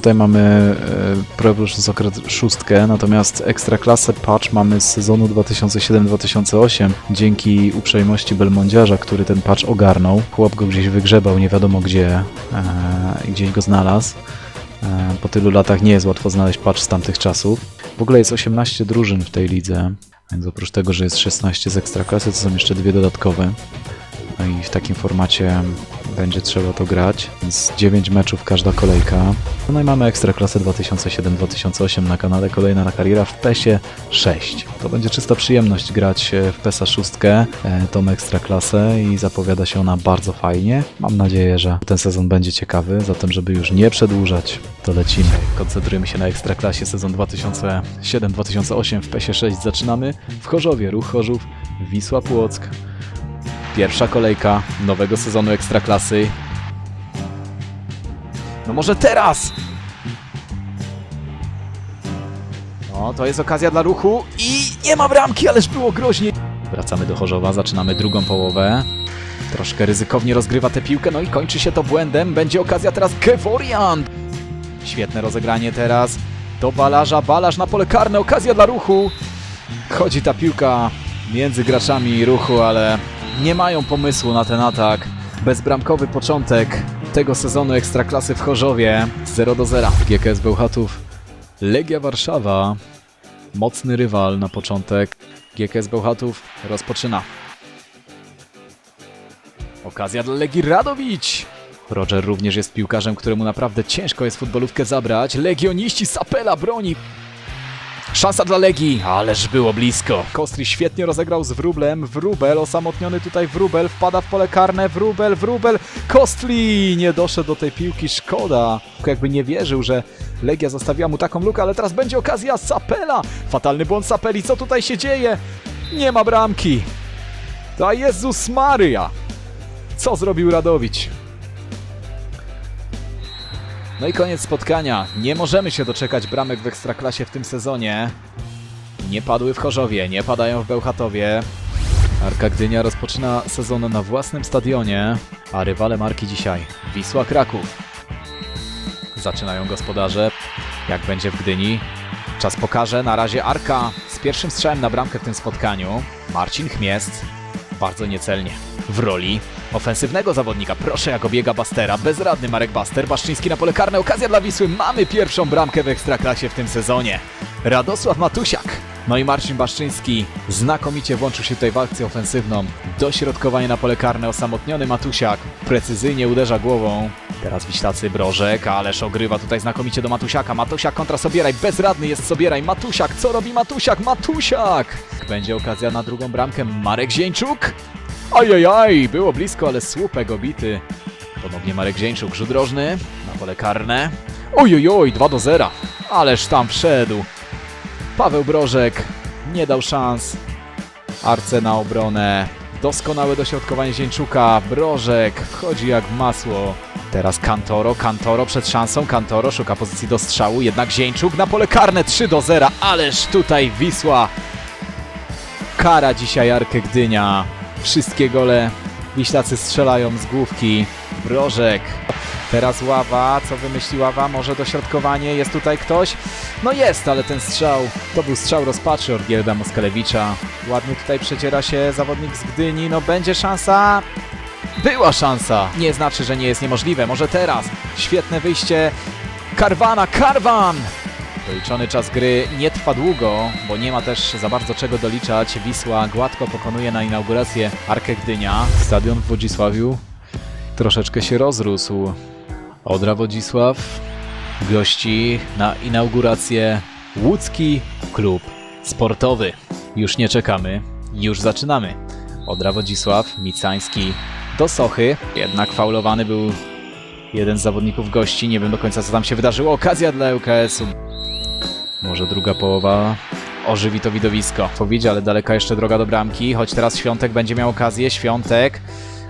Tutaj mamy e, Pro Evolution Soccer szóstkę, natomiast Ekstraklasę patch mamy z sezonu 2007-2008 dzięki uprzejmości Belmondziarza, który ten patch ogarnął. Chłop go gdzieś wygrzebał, nie wiadomo gdzie e, gdzieś go znalazł. E, po tylu latach nie jest łatwo znaleźć patch z tamtych czasów. W ogóle jest 18 drużyn w tej lidze, więc oprócz tego, że jest 16 z Ekstraklasy, to są jeszcze dwie dodatkowe. No i w takim formacie będzie trzeba to grać. Więc 9 meczów każda kolejka. No i mamy Ekstraklasę 2007-2008 na kanale, kolejna kariera w PESie 6. To będzie czysta przyjemność grać e, w PESa 6, e, tą Ekstraklasę i zapowiada się ona bardzo fajnie. Mam nadzieję, że ten sezon będzie ciekawy, zatem żeby już nie przedłużać, to lecimy. Koncentrujemy się na Ekstraklasie sezon 2007-2008 w PESie 6. Zaczynamy w Chorzowie, Ruch Chorzów, Wisła Płock. Pierwsza kolejka nowego sezonu Ekstraklasy. No może teraz! No, to jest okazja dla ruchu i nie ma bramki, ależ było groźnie. Wracamy do Chorzowa, zaczynamy drugą połowę. Troszkę ryzykownie rozgrywa tę piłkę, no i kończy się to błędem. Będzie okazja teraz Kevorian. Świetne rozegranie teraz do Balarza. Balarz na pole karne, okazja dla ruchu. Chodzi ta piłka między graczami ruchu, ale nie mają pomysłu na ten atak. Bezbramkowy początek tego sezonu Ekstraklasy w Chorzowie 0 do 0. GKS Bełchatów, Legia Warszawa, mocny rywal na początek. GKS Bełchatów rozpoczyna. Okazja dla Legii Radowicz. Roger również jest piłkarzem, któremu naprawdę ciężko jest futbolówkę zabrać. Legioniści Sapela broni. Szansa dla Legii, ależ było blisko. Kostri świetnie rozegrał z Wróblem. Wróbel, osamotniony tutaj Wróbel, wpada w pole karne. Wróbel, Wróbel. Kostli nie doszedł do tej piłki, szkoda. Jakby nie wierzył, że Legia zostawiła mu taką lukę, ale teraz będzie okazja Sapela. Fatalny błąd Sapeli, co tutaj się dzieje? Nie ma bramki. To Jezus Maria. Co zrobił Radowicz? No i koniec spotkania. Nie możemy się doczekać bramek w Ekstraklasie w tym sezonie. Nie padły w Chorzowie, nie padają w Bełchatowie. Arka Gdynia rozpoczyna sezon na własnym stadionie, a rywale marki dzisiaj Wisła Kraków. Zaczynają gospodarze. Jak będzie w Gdyni? Czas pokaże. Na razie Arka z pierwszym strzałem na bramkę w tym spotkaniu. Marcin Chmiest. Bardzo niecelnie. W roli ofensywnego zawodnika. Proszę jak obiega Bastera. Bezradny Marek Baster. Baszczyński na pole karne. Okazja dla Wisły. Mamy pierwszą bramkę w Ekstraklasie w tym sezonie. Radosław Matusiak. No i Marcin Baszczyński znakomicie włączył się tutaj w akcję ofensywną. Dośrodkowanie na pole karne. Osamotniony Matusiak precyzyjnie uderza głową. Teraz Wiślacy Brożek, ależ ogrywa tutaj znakomicie do Matusiaka. Matusiak kontra Sobieraj. Bezradny jest Sobieraj. Matusiak. Co robi Matusiak? Matusiak! Będzie okazja na drugą bramkę. Marek Zieńczuk. Ajajaj, było blisko, ale słupek obity. Ponownie Marek Zieńczuk, rzut rożny na pole karne. Ojojoj, 2 do 0. Ależ tam wszedł. Paweł Brożek nie dał szans. Arce na obronę. Doskonałe dośrodkowanie Zieńczuka. Brożek wchodzi jak masło. Teraz Kantoro, Kantoro przed szansą. Kantoro szuka pozycji do strzału. Jednak Zieńczuk na pole karne 3 do 0. Ależ tutaj Wisła kara dzisiaj Arkę Gdynia. Wszystkie gole Wiślacy strzelają z główki. Brożek. Teraz Ława. Co wymyśli Ława? Może dośrodkowanie? Jest tutaj ktoś? No jest, ale ten strzał to był strzał rozpaczy od Gierda Moskalewicza. Ładnie tutaj przeciera się zawodnik z Gdyni. No będzie szansa. Była szansa. Nie znaczy, że nie jest niemożliwe. Może teraz. Świetne wyjście. Karwana. Karwan! Doliczony czas gry nie trwa długo, bo nie ma też za bardzo czego doliczać. Wisła gładko pokonuje na inaugurację Arkę Gdynia. Stadion w Wodzisławiu troszeczkę się rozrósł. Odra Wodzisław gości na inaugurację łódzki klub sportowy. Już nie czekamy, już zaczynamy. Odra Wodzisław, Micański do Sochy, jednak faulowany był jeden z zawodników gości. Nie wiem do końca co tam się wydarzyło. Okazja dla ŁKS-u. Może druga połowa ożywi to widowisko. Powiedzi, ale daleka jeszcze droga do bramki, choć teraz Świątek będzie miał okazję. Świątek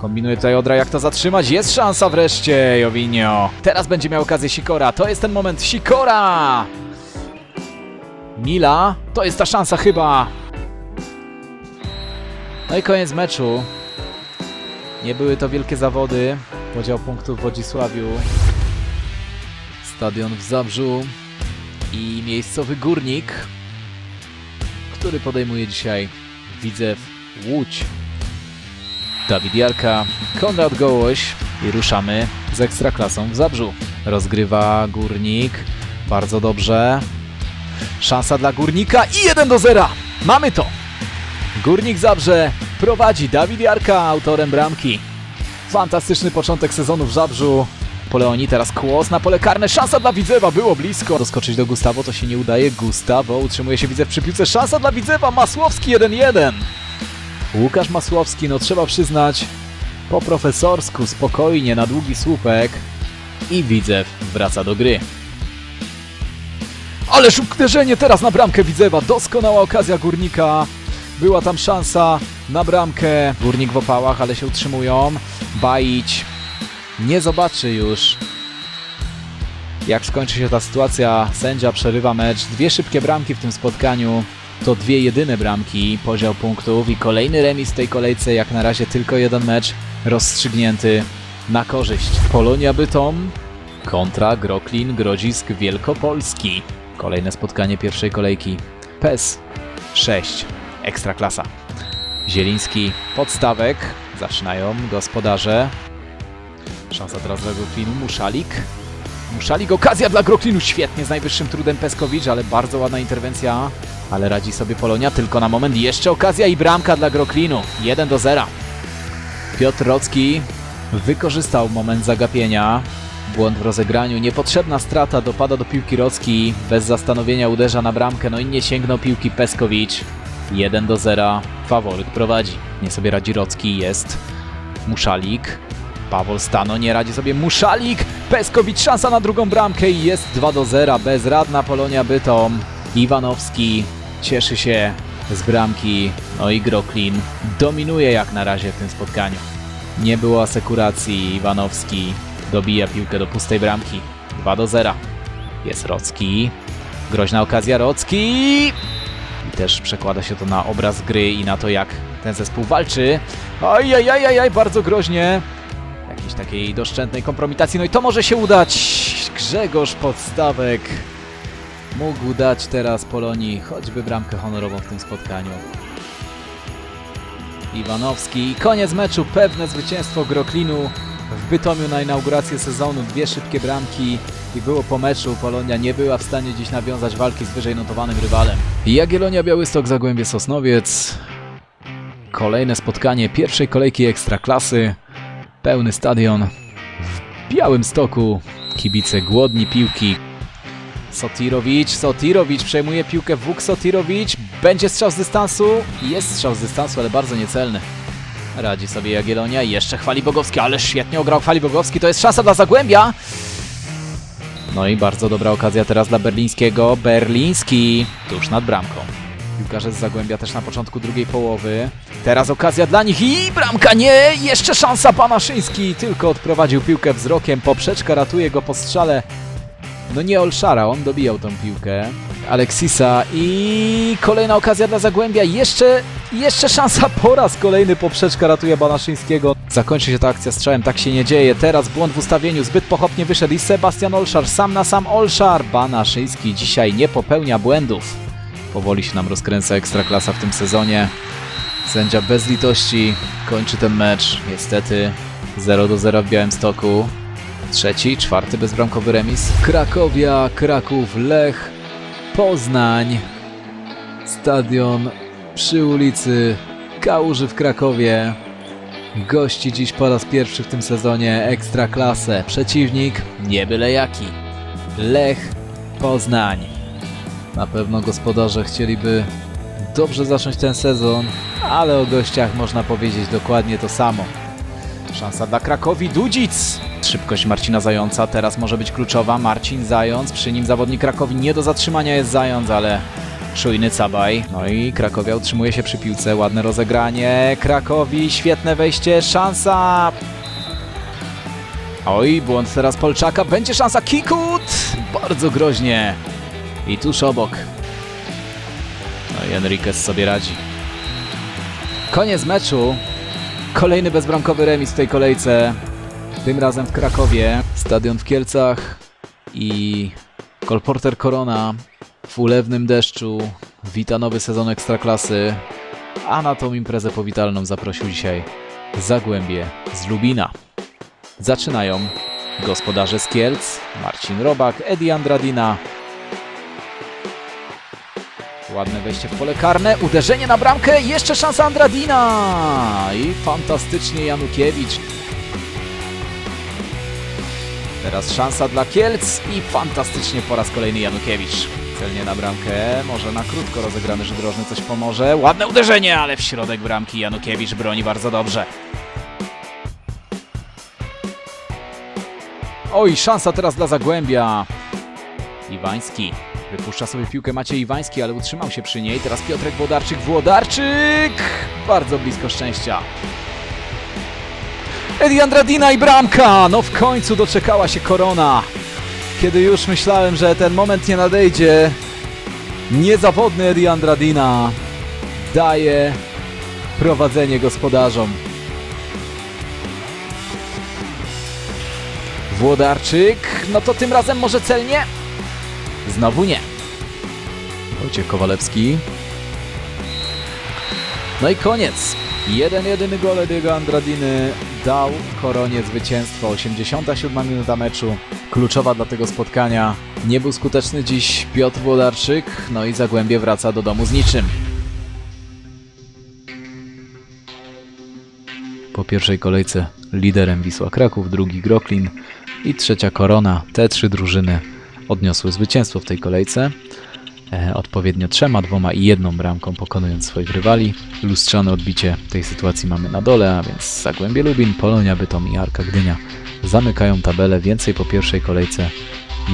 kombinuje tutaj Odra, jak to zatrzymać. Jest szansa wreszcie, Jowinio. Teraz będzie miał okazję Sikora. To jest ten moment. Sikora! Mila, to jest ta szansa chyba. No i koniec meczu. Nie były to wielkie zawody. Podział punktów w Wodzisławiu. Stadion w Zabrzu i miejscowy Górnik, który podejmuje dzisiaj Widzew Łódź. Dawid Jarka, Konrad Gołoś i ruszamy z Ekstraklasą w Zabrzu. Rozgrywa Górnik, bardzo dobrze. Szansa dla Górnika i 1 do 0. Mamy to! Górnik Zabrze prowadzi Dawid Jarka autorem bramki. Fantastyczny początek sezonu w Zabrzu. Poleoni teraz kłos na pole karne. Szansa dla Widzewa, było blisko. Doskoczyć do Gustawo to się nie udaje. Gustawo utrzymuje się Widzew przy piłce. Szansa dla Widzewa, Masłowski 1-1. Łukasz Masłowski, no trzeba przyznać, po profesorsku, spokojnie, na długi słupek. I Widzew wraca do gry. Ależ uderzenie teraz na bramkę Widzewa. Doskonała okazja Górnika. Była tam szansa na bramkę. Górnik w opałach, ale się utrzymują. Bajić nie zobaczy już, jak skończy się ta sytuacja. Sędzia przerywa mecz. Dwie szybkie bramki w tym spotkaniu. To dwie jedyne bramki, podział punktów i kolejny remis w tej kolejce. Jak na razie tylko jeden mecz rozstrzygnięty na korzyść. Polonia Bytom kontra Groklin Grodzisk Wielkopolski. Kolejne spotkanie pierwszej kolejki. PES 6. Ekstraklasa. Zieliński podstawek. Zaczynają gospodarze. Szansa teraz dla Groklinu. Muszalik. Muszalik, okazja dla Groklinu. Świetnie, z najwyższym trudem Peskowicz, ale bardzo ładna interwencja. Ale radzi sobie Polonia, tylko na moment. Jeszcze okazja i bramka dla Groklinu. 1 do 0. Piotr Rocki wykorzystał moment zagapienia. Błąd w rozegraniu, niepotrzebna strata, dopada do piłki Rocki, bez zastanowienia uderza na bramkę, no i nie sięgnął piłki Peskowicz. 1 do 0, faworyt prowadzi. Nie sobie radzi Rocki, jest Muszalik. Pawol Stano nie radzi sobie Muszalik. Peskowicz szansa na drugą bramkę i jest 2 do 0. Bezradna Polonia Bytom. Iwanowski cieszy się z bramki. No i Groklin dominuje jak na razie w tym spotkaniu. Nie było asekuracji. Iwanowski dobija piłkę do pustej bramki. 2 do 0. Jest Rocki. Groźna okazja Rocki. I też przekłada się to na obraz gry i na to, jak ten zespół walczy. Oj bardzo groźnie. Jakiejś takiej doszczętnej kompromitacji. No i to może się udać. Grzegorz Podstawek mógł dać teraz Polonii choćby bramkę honorową w tym spotkaniu. Iwanowski i koniec meczu. Pewne zwycięstwo Groklinu w Bytomiu na inaugurację sezonu. Dwie szybkie bramki i było po meczu. Polonia nie była w stanie dziś nawiązać walki z wyżej notowanym rywalem. Jagiellonia Białystok Zagłębie Sosnowiec. Kolejne spotkanie pierwszej kolejki Ekstraklasy. Pełny stadion w Białym Stoku. Kibice głodni piłki. Sotirowicz, Sotirowicz przejmuje piłkę Wuk Sotirowicz. Będzie strzał z dystansu. Jest strzał z dystansu, ale bardzo niecelny. Radzi sobie Jagiellonia jeszcze chwali Bogowski, ale świetnie ograł chwali Bogowski. To jest szansa dla Zagłębia. No i bardzo dobra okazja teraz dla Berlińskiego. Berliński tuż nad bramką. Piłkarze z Zagłębia też na początku drugiej połowy. Teraz okazja dla nich i bramka nie! Jeszcze szansa Panaszyński. Tylko odprowadził piłkę wzrokiem. Poprzeczka ratuje go po strzale. No nie Olszara, on dobijał tą piłkę. Aleksisa i kolejna okazja dla Zagłębia. Jeszcze, jeszcze szansa po raz kolejny poprzeczka ratuje Banaszyńskiego. Zakończy się ta akcja strzałem, tak się nie dzieje. Teraz błąd w ustawieniu, zbyt pochopnie wyszedł i Sebastian Olszar, sam na sam Olszar. Banaszyński dzisiaj nie popełnia błędów. Powoli się nam rozkręca ekstraklasa w tym sezonie. Sędzia bez litości kończy ten mecz. Niestety 0 do 0 w Białymstoku. Trzeci, czwarty bezbramkowy remis. Krakowia, Kraków, Lech, Poznań. Stadion przy ulicy Kałuży w Krakowie. Gości dziś po raz pierwszy w tym sezonie Ekstraklasę. Przeciwnik nie byle jaki. Lech Poznań. Na pewno gospodarze chcieliby dobrze zacząć ten sezon, ale o gościach można powiedzieć dokładnie to samo. Szansa dla Krakowi, Dudzic! Szybkość Marcina Zająca teraz może być kluczowa. Marcin Zając, przy nim zawodnik Krakowi nie do zatrzymania jest Zając, ale czujny Cabaj. No i Krakowia utrzymuje się przy piłce, ładne rozegranie. Krakowi, świetne wejście, szansa! Oj, błąd teraz Polczaka, będzie szansa Kikut! Bardzo groźnie. I tuż obok. No i Enriquez sobie radzi. Koniec meczu. Kolejny bezbramkowy remis w tej kolejce. Tym razem w Krakowie. Stadion w Kielcach i Kolporter Korona w ulewnym deszczu wita nowy sezon Ekstraklasy, a na tą imprezę powitalną zaprosił dzisiaj Zagłębie z Lubina. Zaczynają gospodarze z Kielc, Marcin Robak, Edi Andradina. Ładne wejście w pole karne, uderzenie na bramkę, jeszcze szansa Andradina i fantastycznie Janukiewicz. Teraz szansa dla Kielc i fantastycznie po raz kolejny Janukiewicz. Celnie na bramkę, może na krótko rozegrany żydrożny coś pomoże. Ładne uderzenie, ale w środek bramki Janukiewicz broni bardzo dobrze. Oj, szansa teraz dla Zagłębia. Iwański. Wypuszcza sobie piłkę Maciej Iwański, ale utrzymał się przy niej. Teraz Piotrek Włodarczyk. Włodarczyk! Bardzo blisko szczęścia. Edi Andradina i bramka! No w końcu doczekała się korona. Kiedy już myślałem, że ten moment nie nadejdzie, niezawodny Edi Andradina daje prowadzenie gospodarzom. Włodarczyk, no to tym razem może celnie? Znowu nie. Wojciech Kowalewski. No i koniec. Jeden jedyny gol Ediego Andradiny dał Koronie zwycięstwo. 87 minuta meczu. Kluczowa dla tego spotkania. Nie był skuteczny dziś Piotr Włodarczyk. No i Zagłębie wraca do domu z niczym. Po pierwszej kolejce liderem Wisła Kraków, drugi Groklin i trzecia Korona. Te trzy drużyny odniosły zwycięstwo w tej kolejce. E, odpowiednio trzema, dwoma i jedną bramką pokonując swoich rywali. Lustrzane odbicie tej sytuacji mamy na dole, a więc Zagłębie Lubin, Polonia Bytom i Arka Gdynia zamykają tabelę. Więcej po pierwszej kolejce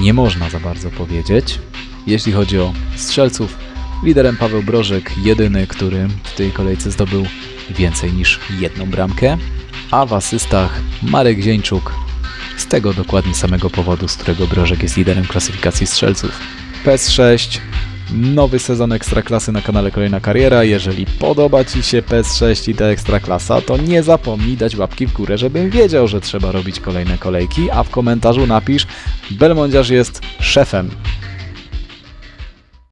nie można za bardzo powiedzieć. Jeśli chodzi o strzelców, liderem Paweł Brożek, jedyny, który w tej kolejce zdobył więcej niż jedną bramkę, a w asystach Marek Zieńczuk tego dokładnie samego powodu, z którego Brożek jest liderem klasyfikacji strzelców. PES6, nowy sezon Ekstraklasy na kanale Kolejna Kariera. Jeżeli podoba Ci się PES6 i ta Ekstraklasa, to nie zapomnij dać łapki w górę, żebym wiedział, że trzeba robić kolejne kolejki, a w komentarzu napisz Belmondziarz jest szefem.